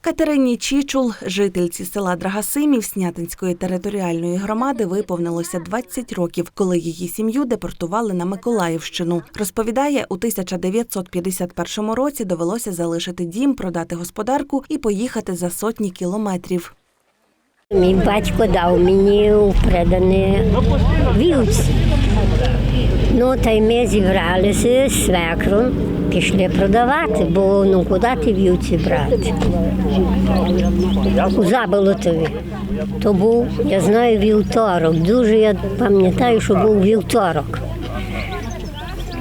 Катерині Чічул, жительці села Драгасимів Снятинської територіальної громади, виповнилося 20 років, коли її сім'ю депортували на Миколаївщину. Розповідає, у 1951 році довелося залишити дім, продати господарку і поїхати за сотні кілометрів. Мій батько дав мені у предане. Ну, та й ми зібралися з свекром, пішли продавати, бо ну куди ти вівці брати? У Заболотові. То був, я знаю, вівторок. Дуже я пам'ятаю, що був вівторок.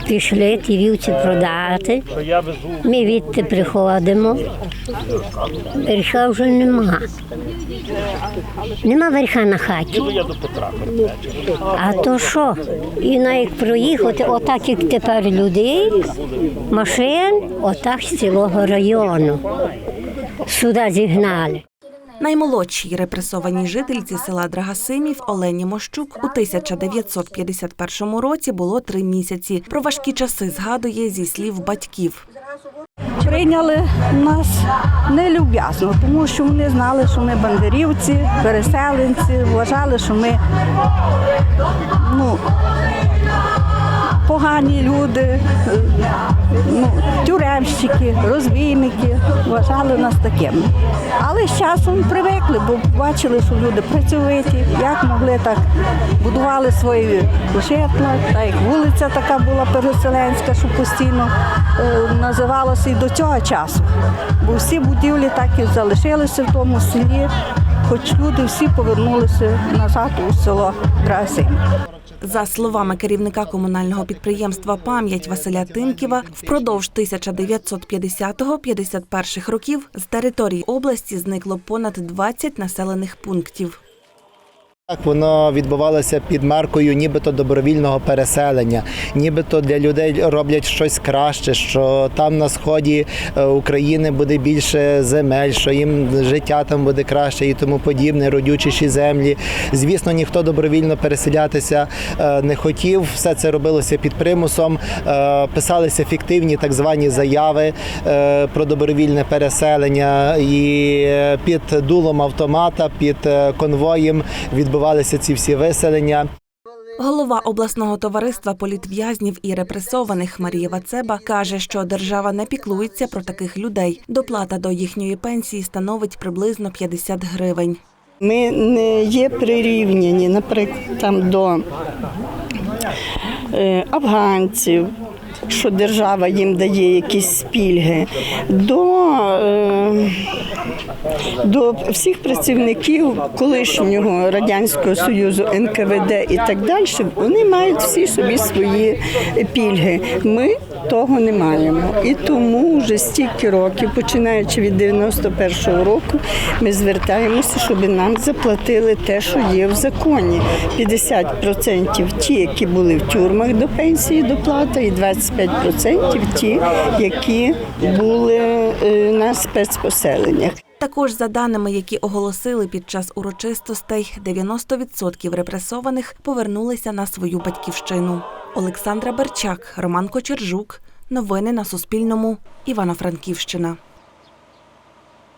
Пішли ті вівці продати. Ми відти приходимо. Верха вже нема. Нема верха на хаті. А то що? І навіть проїхати, отак як тепер людей, машин, отак з цілого району. Сюди зігнали. Наймолодшій репресованій жительці села Драгасимів Олені Мощук у 1951 році було три місяці. Про важкі часи згадує зі слів батьків. Прийняли нас нелюб'язно, тому що вони знали, що ми бандерівці, переселенці, вважали, що ми ну, погані люди, ну, тюремщики, розбійники, вважали нас такими. Але з часом привикли, бо бачили, що люди працьовиті, як могли так будували свої житла, та як вулиця така була переселенська, що постійно е, називалася і до цього часу. Бо всі будівлі так і залишилися в тому селі, хоч люди всі повернулися назад у село Драси. За словами керівника комунального підприємства Пам'ять Василя Тимківа, впродовж 1950-51 років з території області зникло понад 20 населених пунктів. Так, воно відбувалося під маркою нібито добровільного переселення, нібито для людей роблять щось краще, що там на сході е, України буде більше земель, що їм життя там буде краще і тому подібне, родючіші землі. Звісно, ніхто добровільно переселятися е, не хотів. Все це робилося під примусом. Е, Писалися фіктивні так звані заяви про добровільне переселення, і під дулом автомата, під конвоєм відбувалися ці всі виселення. Голова обласного товариства політв'язнів і репресованих Марія Вацеба каже, що держава не піклується про таких людей. Доплата до їхньої пенсії становить приблизно 50 гривень. Ми не є прирівняні, наприклад, там до е, афганців, що держава їм дає якісь пільги, до, е, до всіх працівників колишнього Радянського Союзу, НКВД і так далі, вони мають всі собі свої пільги. Ми того не маємо. І тому вже стільки років, починаючи від 91-го року, ми звертаємося, щоб нам заплатили те, що є в законі. 50% ті, які були в тюрмах до пенсії доплата, і 25% ті, які були е, на спецпоселеннях. Також за даними, які оголосили під час урочистостей, 90% репресованих повернулися на свою батьківщину. Олександра Берчак, Роман Кочержук. Новини на Суспільному. Івано-Франківщина.